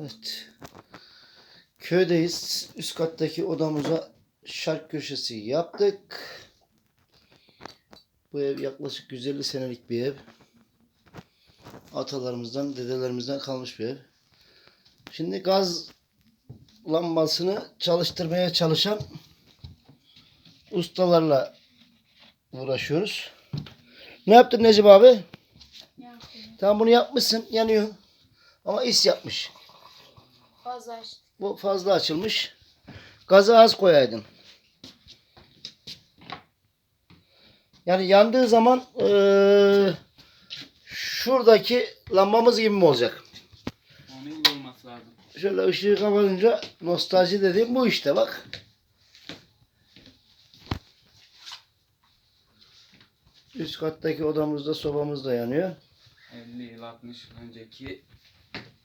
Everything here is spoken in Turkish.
Evet. Köydeyiz. Üst kattaki odamıza şark köşesi yaptık. Bu ev yaklaşık 150 senelik bir ev. Atalarımızdan, dedelerimizden kalmış bir ev. Şimdi gaz lambasını çalıştırmaya çalışan ustalarla uğraşıyoruz. Ne yaptın Necip abi? Yapayım. Tamam bunu yapmışsın, yanıyor. Ama is yapmış. Fazla açtım. Bu fazla açılmış. Gazı az koyaydın. Yani yandığı zaman eee, şuradaki lambamız gibi mi olacak? Onun gibi olması lazım. Şöyle ışığı kapatınca nostalji dediğim bu işte bak. Üst kattaki odamızda sobamız da yanıyor. 50 yıl 60 önceki